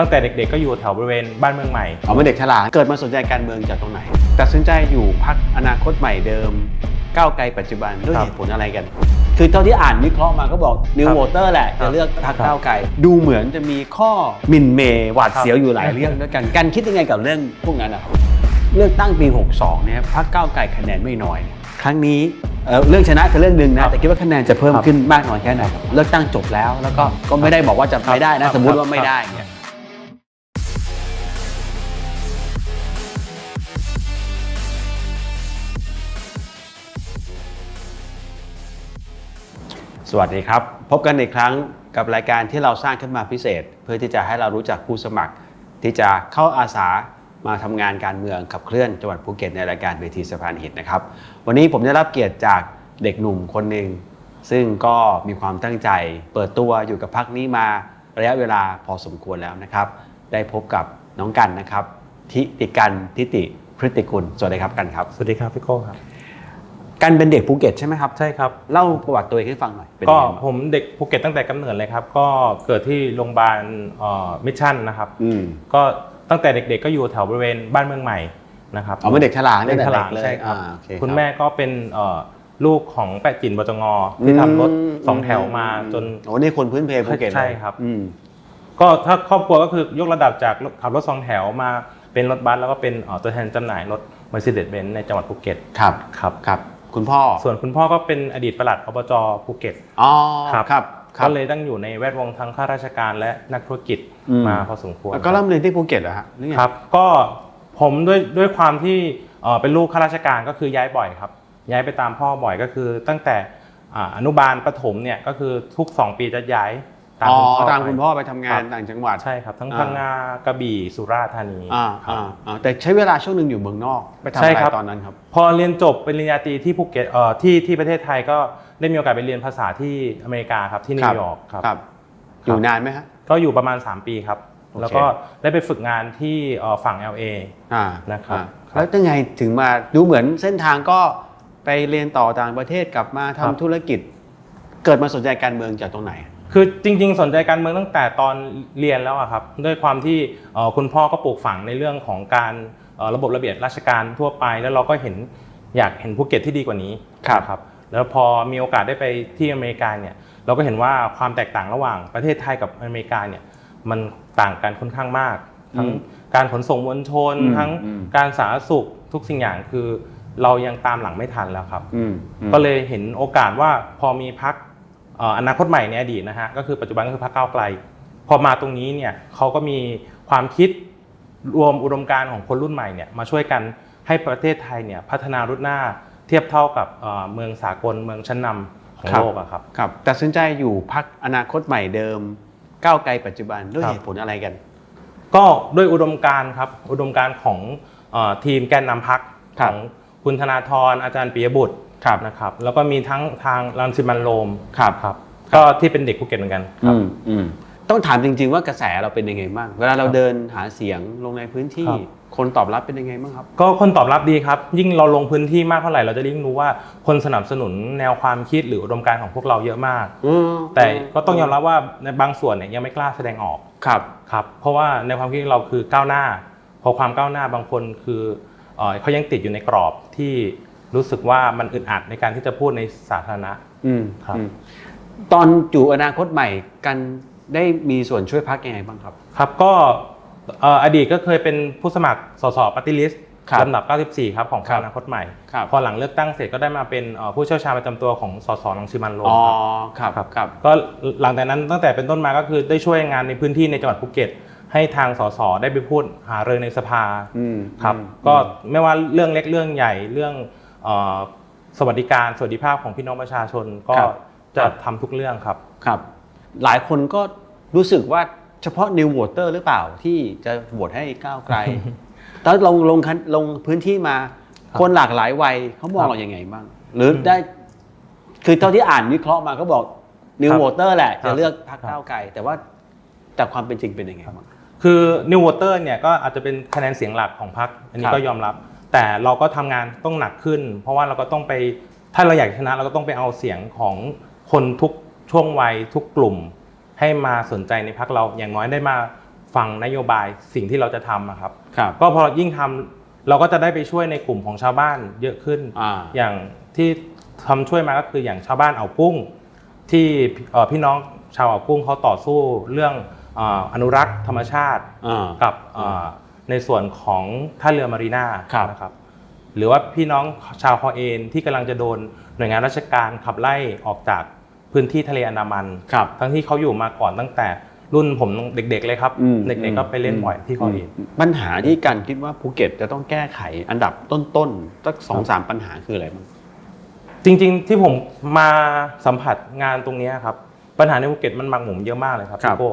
ตั้งแต่เด็กๆก็อยู่แถวบริเวณบ้านเมืองใหม่เอาเป็นเด็กฉลาดเกิดมาสนใจการเมืองจากตรงไหนตัดสินใจอยู่พักอนาคตใหม่เดิมก้าวไกลปัจจุบันด้วยครับเหตุผลอะไรกัน คือเท่าที่อ่านวิเคราะห์มาก็บอกนิวครับโวเตอร์แหละครัจะบเลือกพักครับก้าวไกลดูเหมือนจะมีข้อหมิ่นเมย์หวาดครับเสียวอยู่หลายเรื่องด้วยกันกันคิดยังไงกับเรื่องพวกนั้นนะครับเลือกตั้งปี 62เนี่ยพักก้าวไกลคะแนนไม่น้อย ครั้งนี้เอ่อเรื่องชนะคือเรื่องหนึ่งครันะบแต่คิดว่าคะแนนจะเพิ่มครับขึ้นมากน้อยแค่ไหนครับเลือกตั้งจบแล้ว แล้วก็ก็ไม่ได้บอกว่าจะไม่ได้ครันะบสมมุติครับว่าไม่ได้เนี่ย สวัสดีครับ พบกันอีกครั้งกับรายการที่เราสร้างขึ้นมาพิเศษ เพื่อที่จะให้เรารู้จักผู้สมัคร ที่จะเข้าอาสามาทำงานการเมืองขับเคลื่อนจังหวัดภูเก็ตในรายการเวทีสะพานหินนะครับ วันนี้ผมได้รับเกียรติจากเด็กหนุ่มคนหนึ่งซึ่งก็มีความตั้งใจ เปิดตัวอยู่กับพักนี้มาระยะเวลาพอสมควรแล้วนะครับ ได้พบกับน้องกันนะครับทิติกันทิติพฤติกุลสวัสดีครับกันครับ สวัสดีครับพี่โก้ครับ กันเป็นเด็กภูเก็ตใช่ไหมครับใช่ครับ เล่าประวัติตัวเองให้ฟังหน่อยเป็นก็ยังไงบ้างผมเด็กภูเก็ตตั้งแต่กำเนิดเลยครับ ก็เกิดที่โรงพยาบาลมิชชั่นนะครับ อืมก็ตั้งแต่เด็กๆก็อยู่แถวบริเวณบ้านเมืองใหม่นะครับ เอาเป็นเด็กฉลาดเด็กฉลาดตั้งแต่เด็กเลยใช่ครับ อ่าโอเคคุณครับแม่ก็เป็นเอ่อลูกของแปะจินบจงที่ทำรถสองแถวมาจน โอ้นี่คนพื้นเพภูเก็ตเลยใช่ครับ อืม ก็ถ้าครอบครัวก็คือยกระดับจากขับรถสองแถวมาเป็นรถบัสแล้วก็เป็นเอ่อตัวแทนจำหน่ายรถ Mercedes-Benz ในจังหวัดภูเก็ตครับ ครับ ครับ คุณพ่อส่วนคุณพ่อก็เป็นอดีตปลัดอบจภูเก็ตอ๋อครับครับครับก็เลยตั้งอยู่ในแวดวงทั้งข้าราชการและนักธุรกิจอืมมาพอสมควรแล้วก็เริ่มเรียนที่ภูเก็ตเหรอฮะหอไงครับก็ผมด้วยด้วยความที่เอ่อเป็นลูกข้าราชการก็คือย้ายบ่อยครับ ย้ายไปตามพ่อบ่อยก็คือตั้งแต่อ่าอนุบาลประถมเนี่ยก็คือทุก 2 ปีจะย้าย ตามอ๋อคุณพ่อตามไปคุณพ่อไปทำงานครับต่างจังหวัด ใช่ครับ ทั้งอ่า พังงากระบี่สุราษฎร์ธานี อ่าครับอ่าอ่าแต่ใช้เวลาช่วงหนึ่งอยู่เมืองนอก ไปทำใช่อะไรครับ ตอนนั้นครับ พอเรียนจบปริญญาตรีที่ภูเก็ตเอ่อที่ที่ประเทศไทยก็ได้มีโอกาสไปเรียนภาษาที่อเมริกาครับที่นิวยอร์กครับ ครับ อยู่นานไหมฮะ ก็อยู่ประมาณ 3 ปีครับ โอเค แล้วก็ได้ไปฝึกงานที่เอ่อฝั่ง LA อ่านะครับ อ่าแล้วยังไงถึงมาดูเหมือนเส้นทางก็ไปเรียนต่อต่างประเทศกลับมาทำครับ ธุรกิจ เกิดมาสนใจการเมืองจากตรงไหน คือจริง ๆ สนใจการเมืองตั้งแต่ตอนเรียนแล้วอะครับด้วยความที่เอ่อคุณพ่อก็ปลูกฝังในเรื่องของการเอ่อระบบระเบียบราชการทั่วไป แล้วเราก็เห็นอยากเห็นภูเก็ตที่ดีกว่านี้ครับนะครับแล้วพอมีโอกาสได้ไปที่อเมริกาเนี่ยเราก็เห็นว่าความแตกต่างระหว่างประเทศไทยกับอเมริกาเนี่ยมันต่างกันค่อนข้างมาก ทั้งอืมการขนส่งมวลชนอืมทั้งอืมการสาธารณสุขทุกสิ่งอย่างคือเรายังตามหลังไม่ทันแล้วครับอืมอืมก็เลยเห็นโอกาสว่าพอมีพัก อนาคตใหม่ในอดีตนะฮะก็คือปัจจุบันก็คือพรรคก้าวไกล พอมาตรงนี้เนี่ยเขาก็มีความคิดรวมอุดมการณ์ของคนรุ่นใหม่เนี่ยมาช่วยกันให้ประเทศไทยเนี่ยพัฒนารุ่นหน้าเทียบเท่ากับเอ่อเมืองสากลเมืองชั้นนำของครับโลกอะครับครับตัดสินใจอยู่พักอนาคตใหม่เดิมก้าวไกลปัจจุบันด้วยครับเหตุผลอะไรกัน ก็ด้วยอุดมการณ์ครับอุดมการณ์ของเอ่อทีมแกนนำพักครัขบองคุณธนาธรอาจารย์ปิยบุตร ครับนะครับแล้วก็มีทั้งทางรังสิมันต์โรมครับครับ ก็ที่เป็นเด็กภูเก็ตเหมือนกันครับ อืมอืมต้องถามจริง ๆว่ากระแสเราเป็นยังไงบ้าง เวลาเราครับเดินหาเสียงลงในพื้นที่ ครับ คนตอบรับเป็นยังไงบ้างครับ ก็คนตอบรับดีครับ ยิ่งเราลงพื้นที่มากเท่าไหร่เราจะยิ่งรู้ว่าคนสนับสนุนแนวความคิดหรืออุดมการณ์ของพวกเราเยอะมาก อืมแต่ก็ต้องยอมรับว่าในบางส่วนเนี่ยยังไม่กล้าแสดงออกครับ ครับ เพราะว่าในความคิดเราคือก้าวหน้า พอความก้าวหน้าบางคนคือเอ่อเขายังติดอยู่ในกรอบที่ รู้สึกว่ามันอึดอัดในการที่จะพูดในสาธารณะ อืมครับ อืมตอนอยู่อนาคตใหม่กันได้มีส่วนช่วยพักยังไงบ้างครับ ครับก็เอ่ออดีตก็เคยเป็นผู้สมัครสสปฏิลิสต์ครับลำดับ 94 ครับของพรครัรบคอนาคตใหม่ ครับ พอหลังเลือกตั้งเสร็จก็ได้มาเป็นเอ่อผู้เชี่ยวชาญประจำตัวของสสรังสิมันต์โรมอ๋อครับครับ ครับ ก็หลังจากนั้นตั้งแต่เป็นต้นมาก็คือได้ช่วยงานในพื้นที่ในจังหวัดภูเก็ต ให้ทางสสได้ไปพูดหารือในสภาอืมครับ อืมก็ไม่ว่าเรื่องเล็กเรื่องใหญ่เรื่องเอ่อ สวัสดิการสวัสดิภาพของพี่น้องประชาชนก็ครับจะทำทุกเรื่องครับครับ หลายคนก็รู้สึกว่าเฉพาะ New Voter หรือเปล่าที่จะโหวตให้ก้าวไกลตอนลงลงคันลงพื้นที่มาครับคนหลากหลายวัยเขามองครับเรายังไงบ้าง หรือได้ คือเท่าที่อ่านวิเคราะห์มาก็บอก New ครับ Voter แหละครัจะบเลือกพรรคครับก้าวไกลแต่ว่าจากความเป็นจริงเป็นยังไงบ้างคือ New Voter เนี่ยก็อาจจะเป็นคะแนนเสียงหลักของพรรคอันนี้ครับก็ยอมรับ แต่เราก็ทำงานต้องหนักขึ้น เพราะว่าเราก็ต้องไปถ้าเราอยากชนะเราก็ต้องไปเอาเสียงของคนทุกช่วงวัยทุกกลุ่ม ให้มาสนใจในพรรคเราอย่างน้อยได้มาฟังนโยบายสิ่งที่เราจะทำอะครับครับก็พอยิ่งทำเราก็จะได้ไปช่วยในกลุ่มของชาวบ้านเยอะขึ้นอ่าอย่างที่ทำช่วยมาก็คืออย่างชาวบ้านเอากุ้ง ที่เอ่อพี่น้องชาวเอากุ้งเขาต่อสู้เรื่องเอ่ออนุรักษ์ธรรมชาติอ่ากับเอ่อ ในส่วนของท่าเรือมารีนาครับ นะครับ หรือว่าพี่น้องชาวคอเอนที่กำลังจะโดนหน่วยงานราชการขับไล่ออกจากพื้นที่ทะเลอันดามัน ครับ ทั้งที่เขาอยู่มาก่อนตั้งแต่รุ่นผมเด็ก ๆ เลยครับ อืมเด็กๆก็ไปเล่นบ่อยที่คอเอนปัญหาที่กันคิดว่าภูเก็ตจะต้องแก้ไขอันดับต้นๆสักสองสามปัญหาคืออะไรบ้าง จริง ๆ ที่ผมมาสัมผัสงานตรงเนี้ยครับ ปัญหาในภูเก็ตมันหมักหมมเยอะมากเลยครับครับ พี่โก้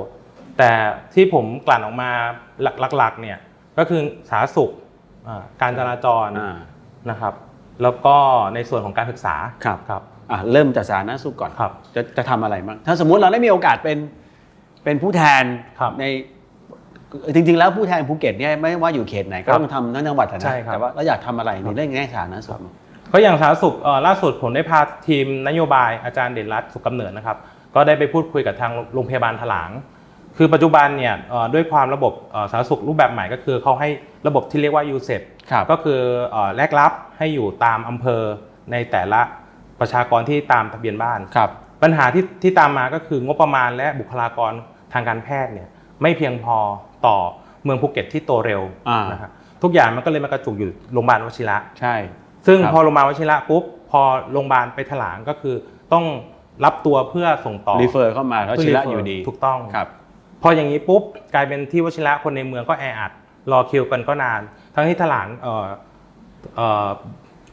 แต่ที่ผมกลั่นออกมาหลักๆ เนี่ย ก็คือสาธารณสุขอ่าการจราจรอ่านะครับ แล้วก็ในส่วนของการศึกษาครับครับอะเริ่มจากสาธารณสุขก่อนครับ จะจะทำอะไรบ้างถ้าสมมุติเราได้มีโอกาสเป็นเป็นผู้แทนครับในจริงๆ แล้วผู้แทนภูเก็ตเนี่ยไม่ว่าอยู่เขตไหนก็ครับต้องทำทั้งจังหวัดอะใช่นะครับ แต่ว่าเราอยากทำอะไรในเรื่องแง่สาธารณสุข ก็อย่างสาธารณสุขเอ่อล่าสุดผมได้พาทีมนโยบายอาจารย์เด่นรัตน์สุขกำเนิดนะครับ ก็ได้ไปพูดคุยกับทางโรงพยาบาลถลาง คือปัจจุบันเนี่ยเอ่อด้วยความระบบเอ่อสาธารณสุขรูปแบบใหม่ก็คือเขาให้ระบบที่เรียกว่า u s e p ครับก็คือเอ่อแลกรับให้อยู่ตามอำเภอในแต่ละประชากรที่ตามทะเบียนบ้านครับ ปัญหาที่ที่ตามมาก็คืองบประมาณและบุคลากรทางการแพทย์เนี่ยไม่เพียงพอต่อเมืองภูเก็ตที่โตเร็วอ่านนะครับทุกอย่างมันก็เลยมากระจุกอยู่โรงพยาบาลวชิระใช่ ซึ่งครับพอโรงพยาบาลวชิระปุ๊บพอโรงพยาบาลไปถลางก็คือต้องรับตัวเพื่อส่งต่อรีเฟอร์เข้ามาแล้วเพื่ชิระ refer อยู่ดีถูกต้องครับ พออย่างนี้ปุ๊บกลายเป็นที่วชิระคนในเมืองก็แออัดรอคิวกันก็นาน ทั้งที่ถลางเอ่อเอ่อ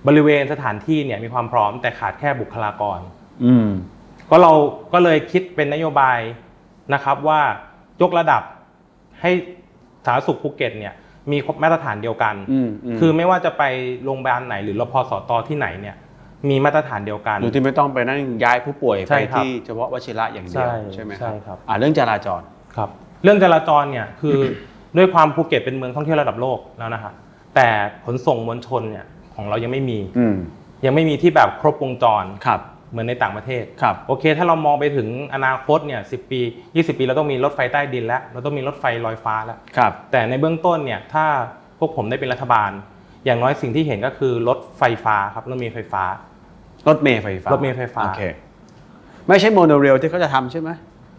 บริเวณสถานที่เนี่ยมีความพร้อมแต่ขาดแค่บุคลากรอืมก็เราก็เลยคิดเป็นนโยบายนะครับว่ายกระดับให้สาธารณสุขภูเก็ตเนี่ยมีมาตรฐานเดียวกันอืมอืมคือไม่ว่าจะไปโรงพยาบาลไหน หรือรพสตที่ไหนเนี่ย มีมาตรฐานเดียวกัน โดยที่ไม่ต้องไปนั่งย้ายผู้ป่วยใช่ไปครับที่เฉพาะวชิระอย่างเดียวใช่ใช่ไหมใช่ครับอ่าเรื่องจราจร ครับเรื่องจราจรเนี่ยคือด้วยความภูเก็ตเป็นเมืองท่องเที่ยวระดับโลกแล้วนะฮะแต่ขนส่งมวลชนเนี่ยของเรายังไม่มี อืมยังไม่มีที่แบบครบวงจร ครับ เหมือนในต่างประเทศ ครับ โอเค ถ้าเรามองไปถึงอนาคตเนี่ยสิปี 20 ปีเราต้องมีรถไฟใต้ดินแล้ว เราต้องมีรถไฟลอยฟ้าแล้ว ครับ แต่ในเบื้องต้นเนี่ยถ้าพวกผมได้เป็นรัฐบาล อย่างน้อยสิ่งที่เห็นก็คือรถไฟฟ้าครับรถเมล์ไฟฟ้า รถเมล์ไฟฟ้ารรถเมล์ไฟฟ้า โอเค ไม่ใช่โมโนเรลที่เขาจะทำใช่ไหม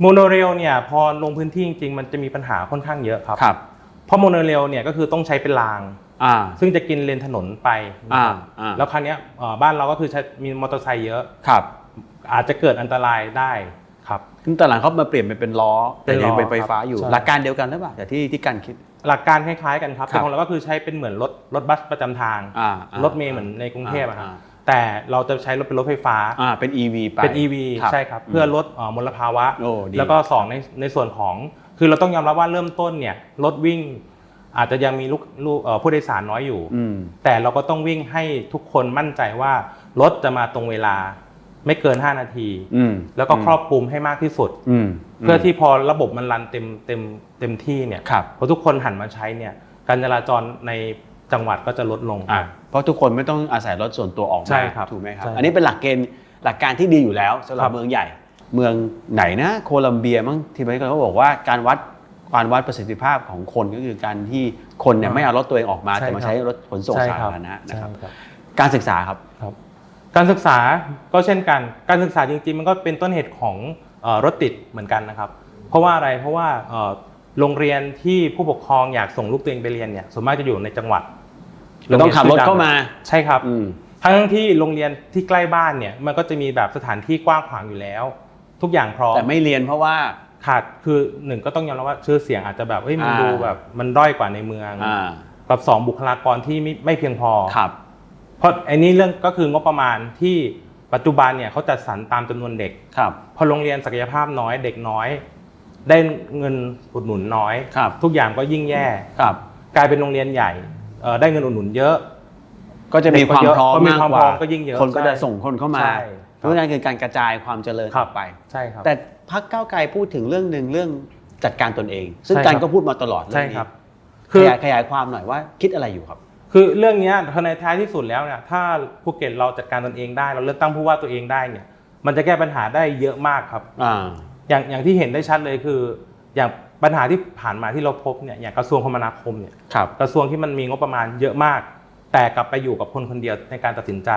โมโนเรลเนี่ยพอลงพื้นที่จริงๆ มันจะมีปัญหาค่อนข้างเยอะครับ ครับเพราะโมโนเรลเนี่ยก็คือต้องใช้เป็นราง อ่า ซึ่งจะกินเลนถนนไปนะครับอ่าอ่าแล้วครั้งนี้ยเอ่อบ้านเราก็คือใช้มีมอเตอร์ไซค์เยอะ ครับอาจจะเกิดอันตรายได้ครับซึ่งตอนหลังเขามาเปลี่ยนเป็นล้อเป็แต่นล้อยังเป็นไฟฟ้าอยู่ครับใช่หลักการเดียวกันหรือเปล่าแต่ที่ที่กันคิด หลักการคล้ายๆกันครับครับ แต่ของเราก็คือใช้เป็นเหมือนรถรถบัสประจำทาง อ่าอ่ารถเมล์เหมือนในกรุงเทพอะครับอ่า แต่เราจะใช้รถเป็นรถไฟฟ้า อ่าเป็น EV ไป เป็น EV ใช่ครับ เพื่อลดเอ่อมลภาวะ โอ้ดีแล้วก็สองในในส่วนของ คือเราต้องยอมรับว่าเริ่มต้นเนี่ยรถวิ่ง อาจจะยังมีลูกลูกเอ่อผู้โดยสารน้อยอยู่ อืม แต่เราก็ต้องวิ่งให้ทุกคนมั่นใจว่ารถจะมาตรงเวลาไม่เกิน 5 นาที อืมแล้วก็ครอบคลุมให้มากที่สุด อืมเพื่อที่พอระบบมันรันเต็มเต็มเต็มที่เนี่ยครับ พอทุกคนหันมาใช้เนี่ยการจราจรในจังหวัดก็จะลดลง อ่าเพ ราะทุกคนไม่ต้องอาศัยรถส่วนตัวออกมาใช่ครับถูกไหมครับ ใช่อันนี้เป็นหลักเกณฑ์หลักการที่ดีอยู่แล้วสำหรัครับบ เมืองใหญ่ เมืองไหนนะโคลัมเบียมั้งที่ไปเขาบอกว่าการวัดการวัดประสิทธิภาพของคนก็คือการที่คนเนี่ยไม่เอารถตัวเองออกมาใช่แต่มาครับใช้รถขนส่งใช่สาครับธารณะนะครับใช่ครับ การศึกษาครับ ครับการศึกษาก็เช่นกัน การศึกษาจริงๆ มันก็เป็นต้นเหตุของเอ่อรถติดเหมือนกันนะครับ เพราะว่าอะไร เพราะว่าเอ่อโรงเรียนที่ผู้ปกครองอยากส่งลูกตัวเองไปเรียนเนี่ย ส่วนมากจะอยู่ในจังหวัด เราต้องขับรถเข้ามาใช่ครับอืมทั้งที่โรงเรียนที่ใกล้บ้านเนี่ยมันก็จะมีแบบสถานที่กว้างขวางอยู่แล้ว ทุกอย่างพร้อมแต่ไม่เรียนเพราะว่าขาดคือหนึ่งก็ต้องยอมรับว่าชื่อเสียงอาจจะแบบเอ้ยมันอ่าดูแบบมันด้อยกว่าในเมืองอ่ากับสองบุคลากรที่ไม่ไม่เพียงพอครับ เพราะไอ้นี้เรื่องก็คืองบประมาณที่ปัจจุบันเนี่ยเขาจัดสรรตามจำนวนเด็กครับ พอโรงเรียนศักยภาพน้อยเด็กน้อย ได้เงินอุดหนุนน้อยครับทุกอย่างก็ยิ่งแย่ครับ กลายเป็นโรงเรียนใหญ่เอ่อ ได้เงินอุดหนุนเยอะก็จะมีความพร้อมก็มีมากความกว่าพร้อมก็ยิ่งเยอะคนก็จะใช่ส่งคนเข้ามาใช่เพราะฉะนั้นคือการกระจายความเจริญครัอบอกไปใช่ครับแต่พักเก้าวไกลพูดถึงเรื่องหนึ่งเรื่องจัดการตนเอง ซึ่งใช่การครับก็พูดมาตลอดเรื่ใช่องนี้ครับขคือยายขยายความหน่อยว่าคิดอะไรอยู่ครับ คือเรื่องเนี้ยในท้ายที่สุดแล้วเนี่ยถ้าภูเก็ตเราจัดการตนเองได้ เราเลือกตั้งผู้ว่าตัวเองได้เนี่ย มันจะแก้ปัญหาได้เยอะมากครับอ่าอย่างอย่างที่เห็นได้ชัดเลยคือ อย่าง ปัญหาที่ผ่านมาที่เราพบเนี่ยอย่างกระทรวงคมนาคมเนี่ยครับกระทรวงที่มันมีงบประมาณเยอะมาก แต่กลับไปอยู่กับคนคนเดียวในการตัดสินใจ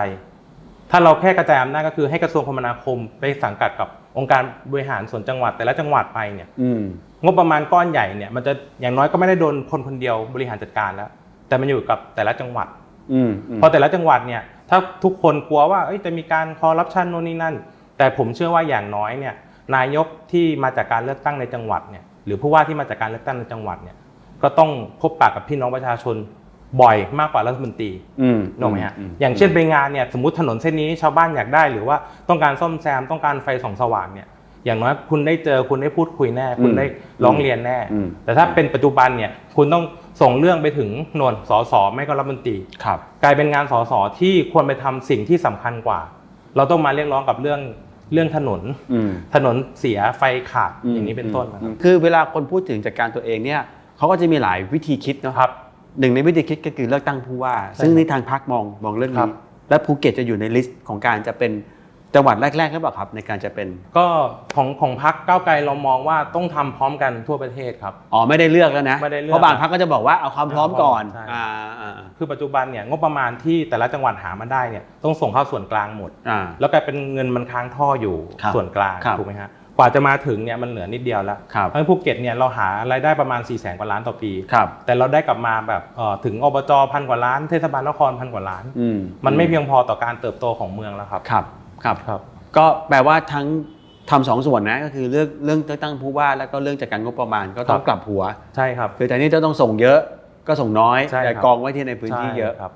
ถ้าเราแค่กระจายอำนาจก็คือให้กระทรวงคมนาคมไปสังกัดกับองค์การบริหารส่วนจังหวัดแต่ละจังหวัดไปเนี่ยอืมงบประมาณก้อนใหญ่เนี่ยมันจะอย่างน้อยก็ไม่ได้โดนคนคนเดียวบริหารจัดการแล้ว แต่มันอยู่กับแต่ละจังหวัดอืมอืมพอแต่ละจังหวัดเนี่ยถ้าทุกคนกลัวว่าเอ้ยจะมีการคอร์รัปชันโน่นนี่นั่น แต่ผมเชื่อว่าอย่างน้อยเนี่ยนายกที่มาจากการเลือกตั้งในจังหวัดเนี่ยห รือผู้ว่าที่มาจากการเลือกตั้งในจังหวัดเนี่ยก็ต้องพบปะกับพี่น้องประชาชนบ่อยมากกว่ารัฐมนตรีอืมนึกออกไหมฮะอย่างเช่นไปงานเนี่ยสมมติถนนเส้นนี้ชาวบ้านอยากได้หรือว่าต้องการซ่อมแซมต้องการไฟส่องสว่างเนี่ยอย่างน้อยคุณได้เจอคุณได้พูดคุยแน่ คุณได้ร้องเรียนแน่อืมแต่ถ้าเป็นปัจจุบันเนี่ยคุณต้องส่งเรื่องไปถึงหน่วยสสไม่ก็รัฐมนตรีครับกลายเป็นงานสสที่ควรไปทำสิ่งที่สำคัญกว่า เราต้องมาเรียกร้องกับเรื่อง เรื่องถนนอืมถนนเสียไฟขาดอย่างนี้เป็นต้นนะคอืรับมคือเวลาคนพูดถึงจัดการตัวเองเนี่ยเขาก็จะมีหลายวิธีคิดเนาะครับหนึ่งในวิธีคิดก็คือเลือกตั้งผู้ว่าใช่ซึ่งครับในทางพรรคมองมองเรื่องครันี้บและภูเก็ตจะอยู่ในลิสต์ของการจะเป็น จังหวัดแรกๆหรือเปล่าครับ ในการจะเป็นก็ของของพักก้าวไกลเรามองว่าต้องทำพร้อมกันทั่วประเทศครับ อ๋อไม่ได้เลือกแล้วนะไม่ได้เลือกเพราะบางพรรคก็จะบอกว่าเอาความพร้อมก่อนใช่ อ่าอ่าคือปัจจุบันเนี่ยงบประมาณที่แต่ละจังหวัดหามาได้เนี่ยต้องส่งเข้าส่วนกลางหมด อ่า แล้วกลายเป็นเงินมันค้างท่ออยู่ครับส่วนกลางครับ ถูกไหมฮะกว่าจะมาถึงเนี่ยมันเหลือนิดเดียวแล้วครับ เพราะฉะนั้นภูเก็ตเนี่ยเราหารายได้ประมาณ4ี่แสนกว่าล้านต่อปี ครับ แต่เราได้กลับมาแบบเอ่อถึงอบจพันกว่าล้านเทศบาลนครพันกว่าล้าน อืมมันไม่เพียงพอต่อการเติบโตของเมืองแล้วครับ ครับ ครับครับ ก็แปลว่าทั้งทำสองส่วนนะก็คือเรื่องเรื่องเลือกตั้งผู้ว่าแล้วก็เรื่องจัดการงบประมาณก็ต้องครับกลับหัวใช่ครับคือแต่นี่จะต้องส่งเยอะก็ส่งน้อย ใช่ครับ แต่กองไว้ที่ในพื้นที่เยอะใช่ครับ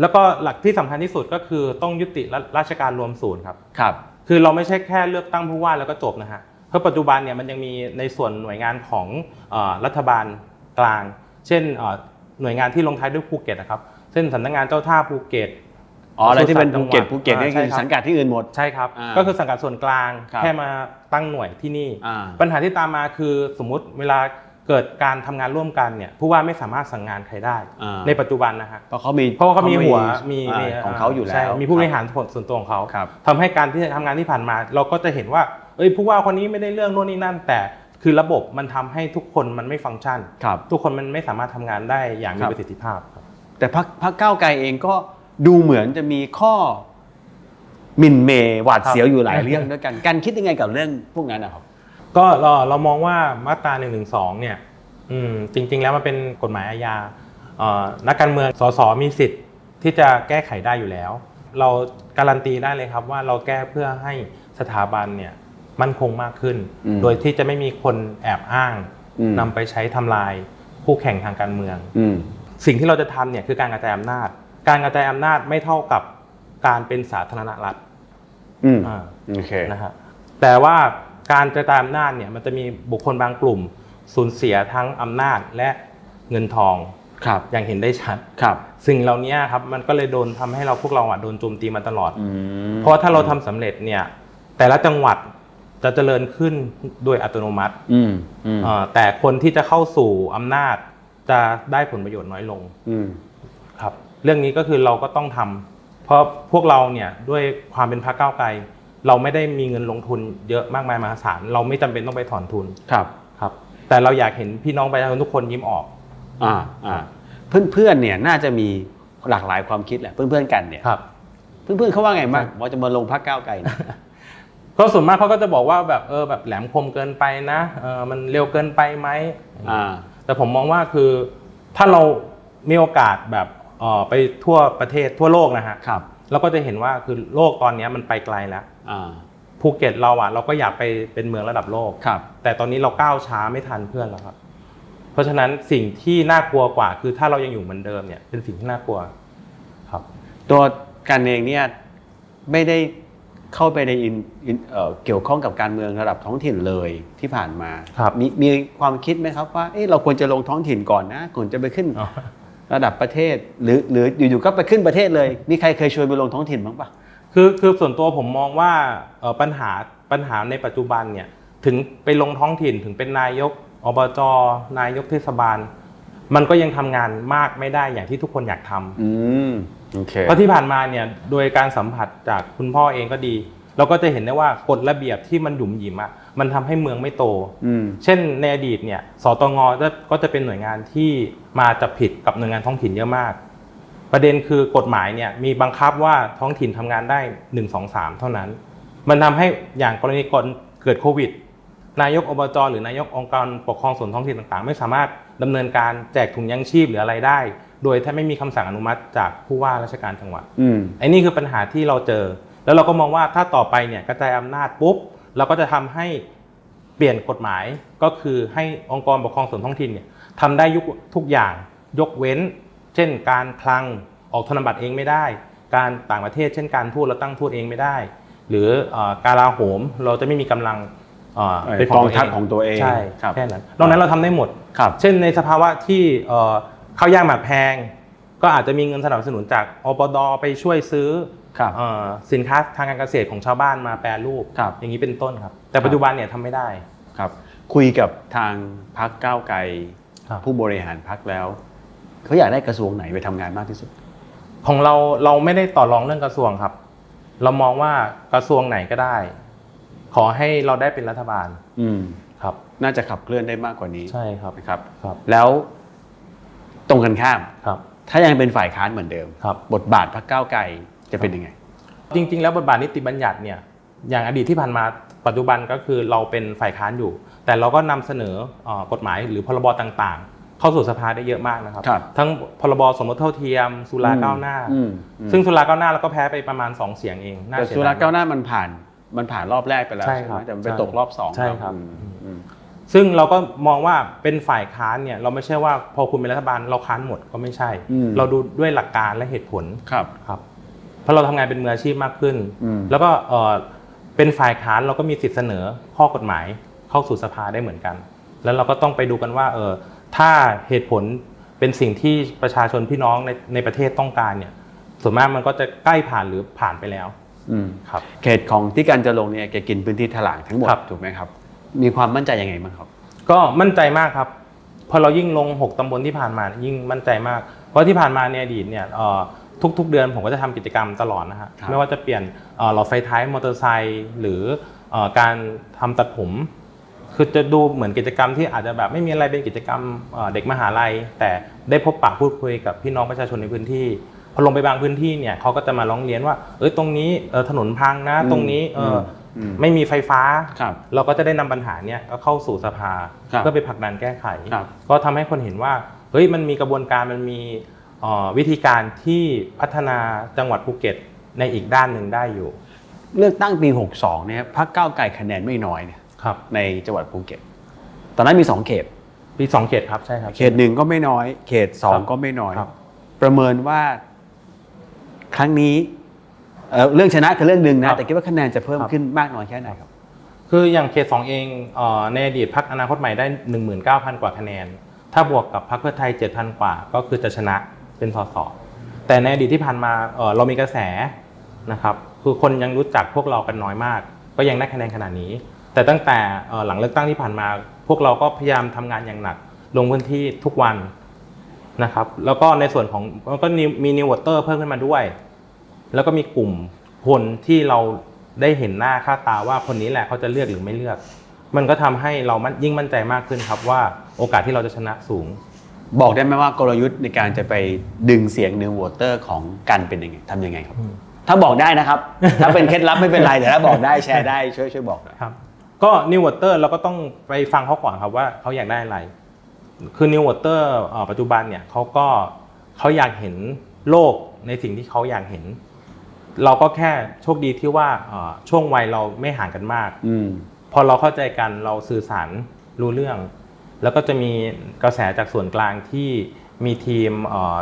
แล้วก็หลักที่สำคัญที่สุดก็คือต้องยุติราชการรวมศูนย์ครับ ครับ คือเราไม่ใช่แค่เลือกตั้งผู้ว่าแล้วก็จบนะฮะ เพราะปัจจุบันเนี่ยมันยังมีในส่วนหน่วยงานของเออรัฐบาลกลาง เช่นเอ่อหน่วยงานที่ลงท้ายด้วยภูเก็ตนะครับ เช่นสำนักงานเจ้าท่าภูเก็ต อ๋ออะไรที่เป็นภูเก็ตจังหวัดภูเก็ตนี่คือใช่ครับสังกัดที่อื่นหมด ใช่ครับอ่าก็คือสังกัดส่วนกลางครับแค่มาตั้งหน่วยที่นี่อ่าปัญหาที่ตามมาคือสมมุติเวลาเกิดการทำงานร่วมกันเนี่ยผู้ว่าไม่สามารถสั่งงานใครได้อ่าในปัจจุบันนะฮะเพราะเขามีเพราะว่าเขามีหัวมีอ่ามีของเขาอยู่แล้ใช่วมีผู้บริหารส่วนตัวของเขาครับทำให้การที่จะทำงานที่ผ่านมา เราก็จะเห็นว่าเอ้ยผู้ว่าคนนี้ไม่ได้เรื่องโน่นนี่นั่น แต่คือระบบมันทำให้ทุกคนมันไม่ฟังก์ชันครับทุกคนมันไม่สามารถทำงานได้อย่างมีครับประสิทธิภาพครับแต่พรรคพรรคก้าวไกลเองก็ ดูเหมือนจะมีข้อหมิ่นเมย์หวาดเสียวอยู่หลายเรื่องด้วยกันการคิดยังไงกับเรื่องพวกนั้นนะครับ ก็เราเรามองว่ามาตรา1นึเนี่ยอืมจริง ๆ แล้วมันเป็นกฎหมายอาญาเอ่อนักการเมืองสสมีสิทธิ์ที่จะแก้ไขได้อยู่แล้ว เราการันตีได้เลยครับว่าเราแก้เพื่อให้สถาบันเนี่ยมั่นคงมากขึ้น อืมโดยที่จะไม่มีคนแอบอ้างอืม นำไปใช้ทำลายคู่แข่งทางการเมือง อืม สิ่งที่เราจะทำเนี่ยคือการกระจายอำนาจ การกระจายอำนาจไม่เท่ากับการเป็นสาธารณรัฐอืมอ่าโอเคนะฮะแต่ว่าการกระจายอำนาจเนี่ยมันจะมีบุคคลบางกลุ่ม สูญเสียทั้งอำนาจและเงินทองครับอย่างเห็นได้ชัด ครับสิ่งเหล่านี้ครับมันก็เลยโดนทำให้เราพวกเราอะโดนโจมตีมาตลอด อืมเพราะถ้าเราทำสำเร็จเนี่ยแต่ละจังหวัดจะเจริญขึ้นโดยอัตโนมัติอืมอืมเอ่อแต่คนที่จะเข้าสู่อำนาจจะได้ผลประโยชน์น้อยลงอืม ครับ เรื่องนี้ก็คือเราก็ต้องทำเพราะพวกเราเนี่ยด้วยความเป็นพรรคก้าวไกล เราไม่ได้มีเงินลงทุนเยอะมากมายมหาศาลเราไม่จำเป็นต้องไปถอนทุนครับครับ แต่เราอยากเห็นพี่น้องประชาชนทุกคนยิ้มออกอ่าอ่าเพื่อนเพื่อนๆเนี่ยน่าจะมีหลากหลายความคิดแหละเพื่อนเพื่อนๆกันเนี่ยครับเพื่อนเพื่อนๆเขาว่าไงบ้างว่าจะมาลงพักก้าวไกลเนี่ยก็ส่วนมากเขาก็จะบอกว่าแบบเออแบบแหลมคมเกินไปนะเออมันเร็วเกินไปไหมอ่าแต่ผมมองว่าคือถ้าเรามีโอกาสแบบ เออไปทั่วประเทศทั่วโลกนะฮะครับเราก็จะเห็นว่าคือโลกตอนนี้มันไปไกลแล้วอ่าภูเก็ตเราอะเราก็อยากไปเป็นเมืองระดับโลก ครับ แต่ตอนนี้เราก้าวช้าไม่ทันเพื่อนแล้วครับ เพราะฉะนั้นสิ่งที่น่ากลัวกว่า คือถ้าเรายังอยู่เหมือนเดิมเนี่ยเป็นสิ่งที่น่ากลัวครับ ตัวกันเองเนี่ยไม่ได้เข้าไปในอินอินเอ่อเกี่ยวข้องกับการเมืองระดับท้องถิ่นเลยที่ผ่านมา ครับ มีมีความคิดไหมครับว่าเอ๊ะเราควรจะลงท้องถิ่นก่อนนะก่อนจะไปขึ้น อ๋อ ระดับประเทศ หรือหรืออยู่ๆก็ไปขึ้นประเทศเลย มีใครเคยชวนไปลงท้องถิ่นบ้างปะคือคือส่วนตัวผมมองว่าเอ่อปัญหาปัญหาในปัจจุบันเนี่ยถึงไปลงท้องถิ่นถึงเป็นนายกอบจนายกเทศบาล มันก็ยังทำงานมากไม่ได้อย่างที่ทุกคนอยากทำอืมโอเคเพราะที่ผ่านมาเนี่ยโดยการสัมผัสจากคุณพ่อเองก็ดี เราก็จะเห็นได้ว่ากฎระเบียบที่มันหยุมหยิมอะมันทำให้เมืองไม่โตอืมเช่นในอดีตเนี่ยสตงก็ก็จะเป็นหน่วยงานที่มาจับผิดกับหน่วยงานท้องถิ่นเยอะมาก ประเด็นคือกฎหมายเนี่ยมีบังคับว่าท้องถิ่นทำงานได้1 2 3เท่านั้น มันทำให้อย่างกรณีก่อนเกิดโควิด นายกอบจหรือนายกองค์การปกครองส่วนท้องถิ่นต่างๆ ไม่สามารถดำเนินการแจกถุงยังชีพหรืออะไรได้ โดยถ้าไม่มีคำสั่งอนุมัติจากผู้ว่าราชการจังหวัดอืมไอ้นี่คือปัญหาที่เราเจอ แล้วเราก็มองว่าถ้าต่อไปเนี่ยกระจายอำนาจปุ๊บ เราก็จะทำให้เปลี่ยนกฎหมายก็คือให้องค์กรปกครองส่วนท้องถิ่นเนี่ยทำได้ยุกทุกอย่างยกเว้น เช่น การคลังออกธนบัตรเองไม่ได้ การต่างประเทศ เช่นการทูตเราตั้งทูตเองไม่ได้ หรือเอ่อการลาโหมเราจะไม่มีกำลังเอ่อเอ่อเป็นกองทัพของตัวเองใช่ครับแค่นั้นนอกนั้นเราทำได้หมดครับเช่นในสภาวะที่เอ่อข้าวยากหมากแพง ก็อาจจะมีเงินสนับสนุนจากอปดไปช่วยซื้อ ครับเอ่อสินค้าทางการเกษตรของชาวบ้านมาแปรรูป ครับ อย่างนี้เป็นต้นครับ แต่ปัจจุบันเนี่ยทำไม่ได้ ครับ คุยกับทางพักก้าวไกลครับ ผู้บริหารพักแล้วเขาอยากได้กระทรวงไหนไปทำงานมากที่สุด ของเราเราไม่ได้ต่อรองเรื่องกระทรวงครับ เรามองว่ากระทรวงไหนก็ได้ ขอให้เราได้เป็นรัฐบาลอืม ครับ น่าจะขับเคลื่อนได้มากกว่านี้ใช่ครับนะครับ ครับแล้วตรงกันข้าม ครับถ้ายังเป็นฝ่ายค้านเหมือนเดิม ครับ บทบาทพรรคก้าวไกล จะเป็นยังไง จริง ๆ แล้วบทบาทนิติบัญญัติเนี่ยอย่างอดีตที่ผ่านมาปัจจุบันก็คือเราเป็นฝ่ายค้านอยู่ แต่เราก็นำเสนอเอ่อกฎหมายหรือพรบต่างๆ เข้าสู่สภาได้เยอะมากนะครับครับทั้งพรบสมรสเท่าเทียม สุราก้าวหน้าอืมอืมซึ่งสุราก้าวหน้าเราก็แพ้ไปประมาณ 2 เสียงเองน่าแต่เสียสุดายราก้าวหน้ามันผ่านมันผ่านรอบแรกไปแล้วใช่ใช่ครับไหมแต่มันไปใช่ตกรอบสองใช่ครับอืมอืมซึ่งเราก็มองว่าเป็นฝ่ายค้านเนี่ยเราไม่ใช่ว่าพอคุณเป็นรัฐบาลเราค้านหมดก็ไม่ใช่อืมเราดูด้วยหลักการและเหตุผลครับครับ เพราะเราทำงานเป็นมืออาชีพมากขึ้นอืมแล้วก็เอ่อเป็นฝ่ายค้านเราก็มีสิทธิ์เสนอข้อกฎหมายเข้าสู่สภาได้เหมือนกัน แล้วเราก็ต้องไปดูกันว่าเออถ้าเหตุผลเป็นสิ่งที่ประชาชนพี่น้องในในประเทศต้องการเนี่ย ส่วนมากมันก็จะใกล้ผ่านหรือผ่านไปแล้วอืมครับเขตของที่การจะลงเนี่ยแกกินพื้นที่ถลางทั้งหมดครับถูกไหมครับ มีความมั่นใจยังไงบ้างครับ ก็มั่นใจมากครับพอเรายิ่งลง 6 ตำบลที่ผ่านมายิ่งมั่นใจมาก เพราะที่ผ่านมาในอดีตเนี่ยเอ่อ ทุกๆ เดือนผมก็จะทำกิจกรรมตลอดนะฮะครับไม่ว่าจะเปลี่ยนเอ่อหลอดไฟท้ายมอเตอร์ไซค์หรือเอ่อการทำตัดผม คือจะดูเหมือนกิจกรรมที่อาจจะแบบไม่มีอะไรเป็นกิจกรรมเอ่อเด็กมหาลัย แต่ได้พบปะพูดคุยกับพี่น้องประชาชนในพื้นที่พอลงไปบางพื้นที่เนี่ยเขาก็จะมาร้องเรียนว่า เอ้ยตรงนี้เอ่อถนนพังนะตรงนี้เอ่ออมไม่มีไฟฟ้าครับเราก็จะได้นำปัญหาเนี่ยก็เข้าสู่สภาครับเพื่อไปผลักดันแก้ไขครับก็ทำให้คนเห็นว่าเฮ้ยมันมีกระบวนการมันมีเอ่อ วิธีการที่พัฒนาจังหวัดภูเก็ตในอีกด้านหนึ่งได้อยู่ เลือกตั้งปี 62 เนี่ยพรรคก้าวไกลคะแนนไม่น้อยเนี่ยครับในจังหวัดภูเก็ต ตอนนั้นมี 2 เขตปีสองเขตครับใช่ครับ เขตหนึ่งก็ไม่น้อย เขตสองครับก็ไม่น้อยครับประเมินว่าครั้งนี้เอ่อเรื่องชนะคือเรื่องหนึ่งนะแต่คิดว่าคะแนนจะเพิ่มขึ้นมากน้อยแค่ไหนครับ คืออย่างเขตสองเองเอ่อในอดีตพักอนาคตใหม่ได้ 19,000 กว่าคะแนน ถ้าบวกกับพักเพื่อไทย 7,000 กว่า ก็คือจะชนะ เป็นสสแต่ในอดีตที่ผ่านมาเรามีกระแสนะครับคือคนยังรู้จักพวกเรากันน้อยมาก ก็ยังได้คะแนนขนาดนี้ แต่ตั้งแต่หลังเลือกตั้งที่ผ่านมา พวกเราก็พยายามทำงานอย่างหนัก ลงพื้นที่ทุกวันนะครับ แล้วก็ในส่วนของก็มีนิววอเตอร์เพิ่มขึ้นมาด้วย แล้วก็มีกลุ่มคนที่เราได้เห็นหน้าค่าตาว่าคนนี้แหละเขาจะเลือกหรือไม่เลือก มันก็ทำให้เรายิ่งมั่นใจมากขึ้นครับว่าโอกาสที่เราจะชนะสูง บอกได้ไหมว่ากลยุทธ์ในการจะไปดึงเสียงหนึ่งโหวตเตอร์ของกันเป็นยังไงทำยังไงครับอืมถ้าบอกได้นะครับ ถ้าเป็นเคล็ดลับไม่เป็นไรแต่ถ้าบอกได้แชร์ได้ช่วยช่วยบอกหน่อยครับก็นิววอเตอร์เราก็ต้องไปฟังเขาก่อนครับว่าเขาอยากได้อะไร คือนิววอเตอร์ปัจจุบันเนี่ยเขาก็เขาอยากเห็นโลกในสิ่งที่เขาอยากเห็น เราก็แค่โชคดีที่ว่าเอ่อช่วงวัยเราไม่ห่างกันมากอืมพอเราเข้าใจกันเราสื่อสารรู้เรื่อง แล้วก็จะมีกระแสจากส่วนกลางที่มีทีมเอ่อ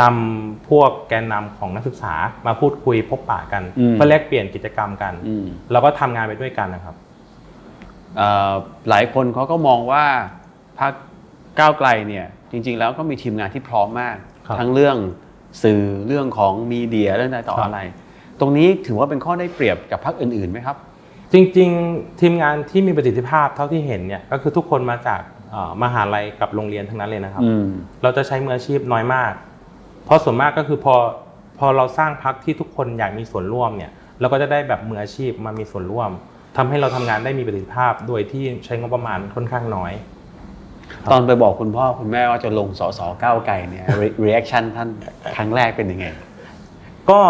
นำพวกแกนนำของนักศึกษามาพูดคุยพบปะกันอืมเพื่อแลกเปลี่ยนกิจกรรมกันอืมเราก็ทำงานไปด้วยกันนะครับเอ่อหลายคนเขาก็มองว่าพรรคก้าวไกลเนี่ยจริง ๆ แล้วก็มีทีมงานที่พร้อมมากครับทั้งเรื่องสื่อเรื่องของมีเดียเรื่องอะไรต่อครับอะไร ตรงนี้ถือว่าเป็นข้อได้เปรียบกับพรรคอื่นๆไหมครับ จริง ๆ ทีมงานที่มีประสิทธิภาพเท่าที่เห็นเนี่ยก็คือทุกคนมาจากเอ่อ มหาลัยกับโรงเรียนทั้งนั้นเลยนะครับอืมเราจะใช้มืออาชีพน้อยมาก เพราะส่วนมากก็คือพอพอเราสร้างพักที่ทุกคนอยากมีส่วนร่วมเนี่ยแล้วก็จะได้แบบมืออาชีพมามีส่วนร่วมทำให้เราทำงานได้มีประสิทธิภาพ โดยที่ใช้งบประมาณค่อนข้างน้อย ตอนไปบอกคุณพ่อคุณแม่ว่าจะลงสสก้าวไกลเนี่ย reaction ท่านครั้งแรกเป็นยังไง ก็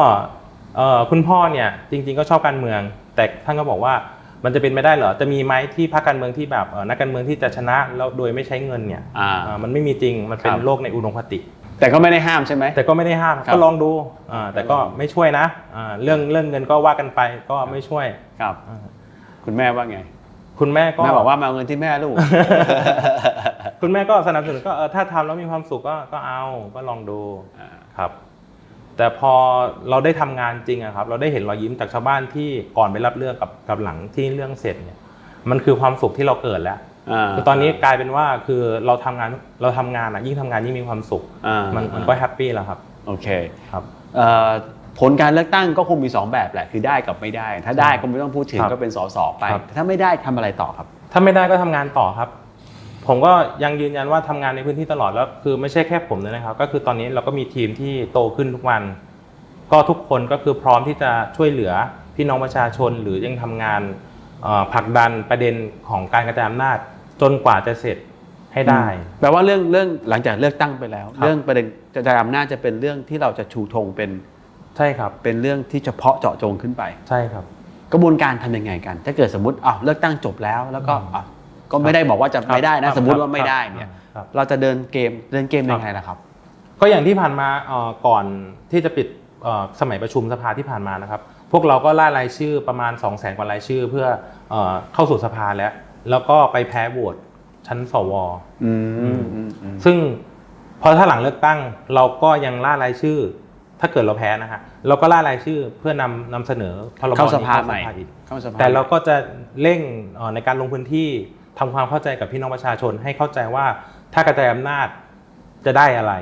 เอ่อคุณพ่อเนี่ยจริง ๆ ก็ชอบการเมือง แต่ท่านก็บอกว่า มันจะเป็นไม่ได้เหรอ จะมีไหมที่พรรคการเมืองที่แบบเอ่อนักการเมืองที่จะชนะแล้วโดยไม่ใช้เงินเนี่ยอ่าเอ่อมันไม่มีจริง มันเป็นครับโลกในอุดมคติ แต่ก็ไม่ได้ห้ามใช่ไหม แต่ก็ไม่ได้ห้ามครับก็ลองดูอ่าแต่ก็ไม่ช่วยนะอ่าเรื่องเรื่องเงินก็ว่ากันไปก็ไม่ช่วย ครับอ่าคุณแม่ว่าไง คุณแม่ก็แม่บอกว่ามาเอาเงินที่แม่ลูก คุณแม่ก็สนับสนุนก็เออถ้าทำแล้วมีความสุขก็ก็เอา ก็ลองดูอ่าครับ แต่พอเราได้ทำงานจริงอะครับ เราได้เห็นรอยยิ้มจากชาวบ้านที่ก่อนไปรับเรื่องกับกับหลังที่เรื่องเสร็จเนี่ย มันคือความสุขที่เราเกิดแล้วอ่าคือตอนนี้กลายเป็นว่าคือเราทำงานเราทำงานอะยิ่งทำงานยิ่งมีความสุขอ่ามันมันก็แฮปปี้แล้วครับโอเคครับเอ่อผลการเลือกตั้งก็คงมี 2 แบบแหละคือได้กับไม่ได้ ถ้าได้ก็ไม่ต้องพูดถึงครับก็เป็นสสไปครับถ้าไม่ได้ทำอะไรต่อครับ ถ้าไม่ได้ก็ทำงานต่อครับ ผมก็ยังยืนยันว่าทำงานในพื้นที่ตลอดแล้วคือไม่ใช่แค่ผมเลยนะครับ ก็คือตอนนี้เราก็มีทีมที่โตขึ้นทุกวัน ก็ทุกคนก็คือพร้อมที่จะช่วยเหลือพี่น้องประชาชนหรือยังทำงานเอ่อผลักดันประเด็นของการกระจายอำนาจจนกว่าจะเสร็จให้ได้ แปลว่าเรื่องเรื่องหลังจากเลือกตั้งไปแล้วครับเรื่องประเด็นกระจายอำนาจจะเป็นเรื่องที่เราจะชูธงเป็นใช่ครับ เป็นเรื่องที่เฉพาะเจาะจงขึ้นไป ใช่ครับ กระบวนการทำยังไงกัน ถ้าเกิดสมมติอ้าวเลือกตั้งจบแล้วแล้วก็อืมอะ ก็ไม่ได้บอกว่าจะครับไม่ได้นะครับสมมุติครับว่าไม่ได้เนี่ย ครับ เราจะเดินเกมเดินเกมยังไงล่ะครับ ก็อย่างที่ผ่านมาเอ่อก่อนที่จะปิดเอ่อสมัยประชุมสภาที่ผ่านมานะครับ พวกเราก็ล่ารายชื่อประมาณ 2 0 0แสนกว่ารายชื่อเพื่อเอ่อเข้าสู่สภาแล้ว แล้วก็ไปแพ้โหวตชั้นสว อืมอืมอืมซึ่งพอถ้าหลังเลือกตั้ง เราก็ยังล่ารายชื่อ ถ้าเกิดเราแพ้นะฮะเราก็ล่ารายชื่อเพื่อนำนำเสนอพรบเข้าสนี้ภาเข้าใหม่สภาอีกเข้าสภาแต่เราก็จะเร่งเอ่อในการลงพื้นที่ ทำความเข้าใจกับพี่น้องประชาชนให้เข้าใจว่าถ้ากระจายอำนาจจะได้อะไร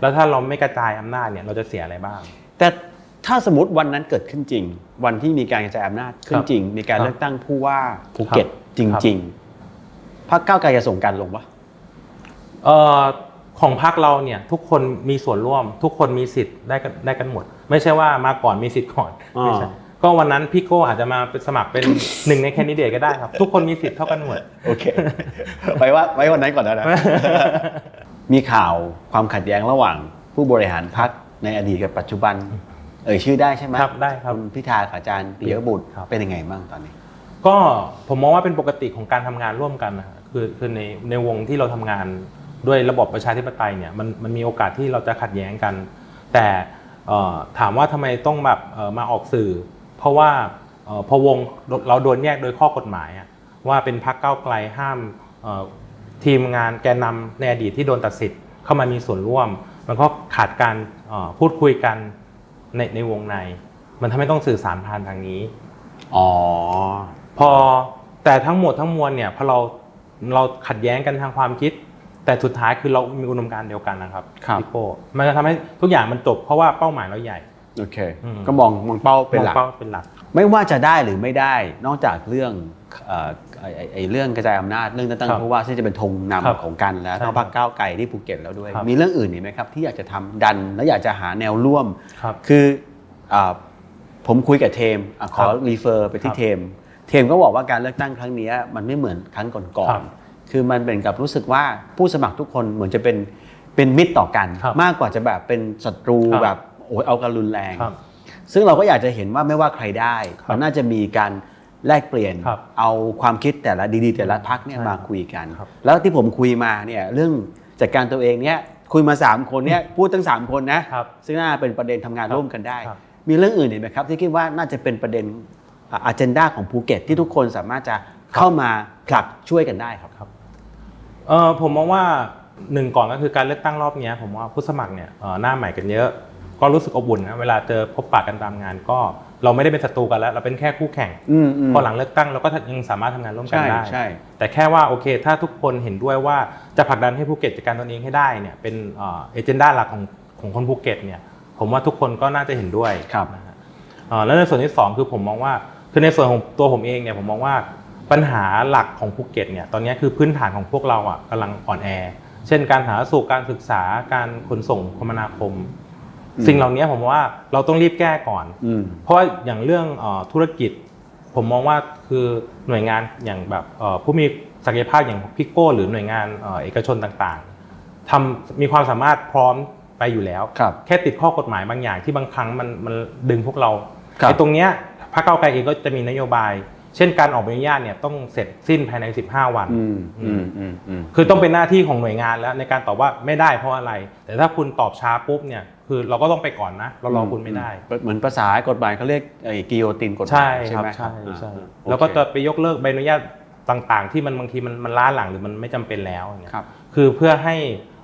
แล้วถ้าเราไม่กระจายอำนาจเนี่ยเราจะเสียอะไรบ้าง แต่ถ้าสมมติวันนั้นเกิดขึ้นจริง วันที่มีการกระจายอำนาจขึ้คนรับจริง มีการครับเลือกตั้งผู้ว่าภูเก็ตครับจริง ๆพรรคก้าวไกลจะส่งการลงปะเอ่อของพรรคเราเนี่ยทุกคนมีส่วนร่วม ทุกคนมีสิทธิ์ได้กันได้กันหมด ไม่ใช่ว่ามาก่อนมีสิทธิ์ก่อนไม่ใช่ ก็วันนั้นพี่โก้อาจจะมาเป็นสมัครเป็นหนึ่งในแคนดิเดตก็ได้ครับ ทุกคนมีสิทธิ์เท่ากันหมดโอเคไว้ว่าไว้วันนั้นก่อนนะ มีข่าวความขัดแย้งระหว่างผู้บริหารพรรคในอดีตกับปัจจุบัน เอ่ยชื่อได้ใช่ไหมครับได้ครับณพิธากับอาจารย์ปิยบุตรครับเป็นยังไงบ้างตอนนี้ ก็ผมมองว่าเป็นปกติของการทำงานร่วมกันนะฮะคือคือในในวงที่เราทำงานด้วยระบบประชาธิปไตยเนี่ยมันมันมีโอกาสที่เราจะขัดแย้งกัน แต่เอ่อถามว่าทำไมต้องแบบเอ่อมาออกสื่อ เพราะว่าเอ่อพอวงเราโดนแยกโดยข้อกฎหมายอะว่าเป็นพักเก้าวไกลห้ามเอ่อทีมงานแกนนำในอดีตที่โดนตัดสิทธิ์เข้ามามีส่วนร่วม มันก็ขาดการเอ่อพูดคุยกันในในวงใน มันทำให้ต้องสื่อสารผ่านทางนี้อ๋อพอแต่ทั้งหมดทั้งมวลเนี่ยพอเราเราขัดแย้งกันทางความคิด แต่สุดท้ายคือเรามีอุดมการณ์เดียวกันนะครับครับพี่โก้มันจะทำให้ทุกอย่างมันจบเพราะว่าเป้าหมายเราใหญ่ โอเค อืม ก็มองมองเป้าเป็นหลัก มองเป้าเป็นหลัก ไม่ว่าจะได้หรือไม่ได้นอกจากเรื่องเอ่อไอ้ไอ้ไอ้เรื่องกระจายอำนาจเรื่องตั้งครับผู้ว่าซึ่งจะเป็นธงครับนำของกันแล้วใช่ต้องพักก้าวไกลที่ภูเก็ตแล้วด้วย ครับ มีเรื่องอื่นอีกไหมครับ ที่อยากจะทำดันแล้วอยากจะหาแนวร่วม ครับ คืออ่าผมคุยกับเทมอะขอครับรีเฟอร์ไปที่ครับเทม เทมก็บอกว่าการเลือกตั้งครั้งนี้มันไม่เหมือนครั้งก่อครันบๆ คือมันเป็นกับรู้สึกว่าผู้สมัครทุกคนเหมือนจะเป็นเป็นมิตรต่อกัน ครับมากกว่าจะแบบเป็นศัตรูครับแบบ โอ้ยเอากันรุนแรง ครับ ซึ่งเราก็อยากจะเห็นว่าไม่ว่าใครได้ครับมันน่าจะมีการแลกเปลี่ยน ครับเอาความคิดแต่ละดีๆ แต่ละพักเนี่ยใช่มาคุยกัน ครับ แล้วที่ผมคุยมาเนี่ยเรื่องจัดการตัวเองเนี่ยคุยมา 3 คนเนี่ยพูดตั้ง 3 คนนะ ครับ ซึ่งน่าเป็นประเด็นทำงานครับร่วมกันได้ ครับมีเรื่องอื่นอีกไหมครับ ที่คิดว่าน่าจะเป็นประเด็นอันเจนดาของภูเก็ตที่ทุกคนสามารถจะเข้ามาผลักช่วยกันได้ครับเออผมมองว่าหนึ่งก่อนก็คือการเลือกตั้งรอบเนี้ยผมว่าผู้สมัครเนี่ยเอ่อหน้าใหม่กันเยอะ ก็รู้สึกอบอุ่นนะเวลาเจอพบปะกันตามงานก็เราไม่ได้เป็นศัตรูกันแล้ว เราเป็นแค่คู่แข่งอืมอืมพอหลังเลือกตั้งเราก็ยังสามารถทำงานร่วมกันใช่ได้ใช่แต่แค่ว่าโอเค ถ้าทุกคนเห็นด้วยว่าจะผลักดันให้ภูเก็ตจัดการตนเองให้ได้เนี่ยเป็นเอเจนดาหลักของของคนภูเก็ตเนี่ยผมว่าทุกคนก็น่าจะเห็นด้วยครับนะฮะเอ่อแล้วในส่วนที่สองคือผมมองว่าคือในส่วนของตัวผมเองเนี่ยผมมองว่าปัญหาหลักของภูเก็ตเนี่ยตอนนี้คือพื้นฐานของพวกเราอะกำลังอ่อนแอ เช่นการหาสู่การศึกษาการขนส่งคมนาคมอืม สิ่งเหล่านี้ผมว่าเราต้องรีบแก้ก่อนอืมเพราะว่าอย่างเรื่องเออธุรกิจ ผมมองว่าคือหน่วยงานอย่างแบบเอ่อผู้มีศักยภาพอย่างพิโก้ หรือหน่วยงานเอ่อเอกชนต่างๆทำมีความสามารถพร้อมไปอยู่แล้วครับแค่ติดข้อกฎหมายบางอย่างที่บางครั้งมันมันดึงพวกเราครับไอ้ตรงเนี้ยพรรคเก้าวไกลเองก็จะมีนโยบาย เช่นการออกใบอนุญาตเนี่ยต้องเสร็จสิ้นภายใน 15 วัน อืมอืมอืมอืมคือต้องเป็นหน้าที่ของหน่วยงานแล้วในการตอบว่าไม่ได้เพราะอะไร แต่ถ้าคุณตอบช้าปุ๊บเนี่ยคือเราก็ต้องไปก่อนนะเรารอคุณไม่ได้ เหมือนภาษากฎหมายเขาเรียกไอ้กิโยตินกฎหมายใช่ใช่ครับไหมใช่ใช่อ่าโอเคแล้วก็จะไปยกเลิกใบอนุญาตต่างๆ ที่มันบางทีมันมันล้าหลังหรือมันไม่จำเป็นแล้วอย่างเงี้ยครับคือเพื่อให้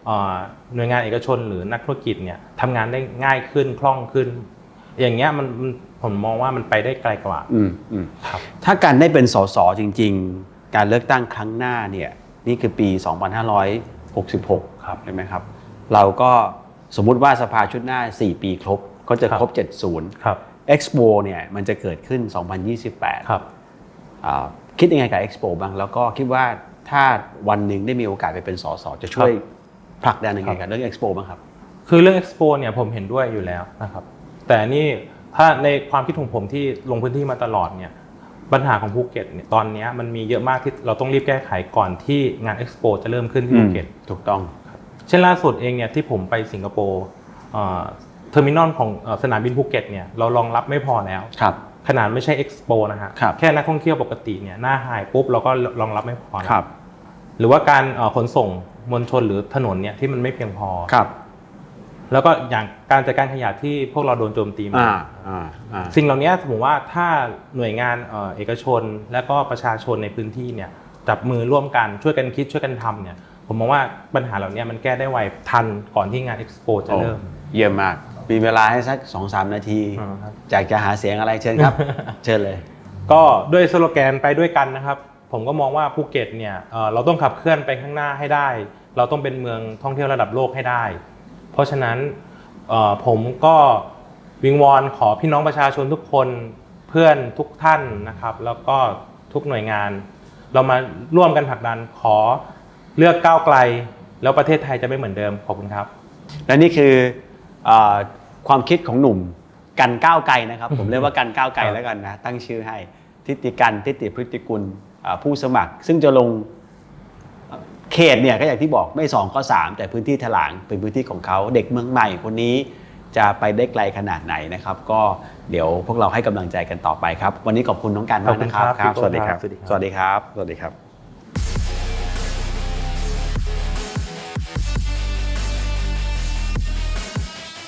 เอ่อหน่วยงานเอกชนหรือนักธุรกิจเนี่ยทำงานได้ง่ายขึ้นคล่องขึ้น อย่างเงี้ยมันมัน ผมมองว่ามันไปได้ไกลกว่าอืมอืมครับ ถ้าการได้เป็นสสจริง ๆ การเลือกตั้งครั้งหน้าเนี่ยนี่คือปี 2566 ครับใช่ไหมครับ เราก็สมมุติว่าสภาชุดหน้า 4 ปีครบก็จะครบ 70 ครับ Expo เนี่ยมันจะเกิดขึ้น 2028 ครับอ่าคิดยังไงกับ Expo บ้าง แล้วก็คิดว่าถ้าวันหนึ่งได้มีโอกาสไปเป็นสสจะช่วยผลักดันยังไงกับเรื่อง Expo บ้างครับ คือเรื่อง Expo เนี่ยผมเห็นด้วยอยู่แล้วนะครับ แต่นี่ ถ้าในความคิดของผมที่ลงพื้นที่มาตลอดเนี่ยปัญหาของภูเก็ตเนี่ยตอนเนี้ยมันมีเยอะมากที่เราต้องรีบแก้ไขก่อนที่งาน Expo จะเริ่มขึ้นที่ภูเก็ตถูกต้อง เช่นล่าสุดเองเนี่ยที่ผมไปสิงคโปร์เอ่อเทอร์มินอลของเอ่อสนามบินภูเก็ตเนี่ยเรารองรับไม่พอแล้วครับขนาดไม่ใช่ Expo นะฮะครับแค่นักท่องเที่ยวปกติเนี่ยหน้าไฮปุ๊บเราก็รองรับไม่พอแล้วครับหรือว่าการเอ่อขนส่งมวลชนหรือถนนเนี่ยที่มันไม่เพียงพอครับ แล้วก็อย่างการจัดการขยะที่พวกเราโดนโจมตีมา อ่าอ่าอ่าสิ่งเหล่านี้ผมว่าถ้าหน่วยงานเอ่อเอกชน และก็ประชาชนในพื้นที่เนี่ยจับมือร่วมกันช่วยกันคิดช่วยกันทำเนี่ยผมมองว่าปัญหาเหล่านี้มันแก้ได้ไวทันก่อนที่งานเอ็กซ์โปจะเริ่มโอ้เยี่ยมมาก มีเวลาให้สักสองสามนาทีอ่าครับอยากจะหาเสียงอะไรเชิญครับ เชิญเลย ก็ด้วยสโลแกนไปด้วยกันนะครับ ผมก็มองว่าภูเก็ตเนี่ยเอ่อเราต้องขับเคลื่อนไปข้างหน้าให้ได้ เราต้องเป็นเมืองท่องเที่ยวระดับโลกให้ได้ เพราะฉะนั้นผมก็วิงวอนขอพี่น้องประชาชนทุกคนเพื่อนทุกท่านนะครับ แล้วก็ทุกหน่วยงาน เรามาร่วมกันผลักดันขอเลือกก้าวไกล แล้วประเทศไทยจะไม่เหมือนเดิมขอบคุณครับ และนี่คืออความคิดของหนุ่มกันก้าวไกลนะครับ ผมเรียกว่ากันก้าวไกลแล้วกันนะตั้งชื่อให้ทิติกันทิติพฤติกุลผู้สมัคร ซึ่งจะลง เอ่อเขตเนี่ยก็อย่างที่บอกไม่สองก็สามแต่พื้นที่ถลางเป็นพื้นที่ของเขาเด็กเมืองใหม่คนนี้จะไปได้ไกลขนาดไหนนะครับ ก็เดี๋ยวพวกเราให้กำลังใจกันต่อไปครับ วันนี้ขอบคุณน้องกันมากนะครับขอบคุณครับ สวัสดีครับ สวัสดีครับ สวัสดีครับสวัสดีครับ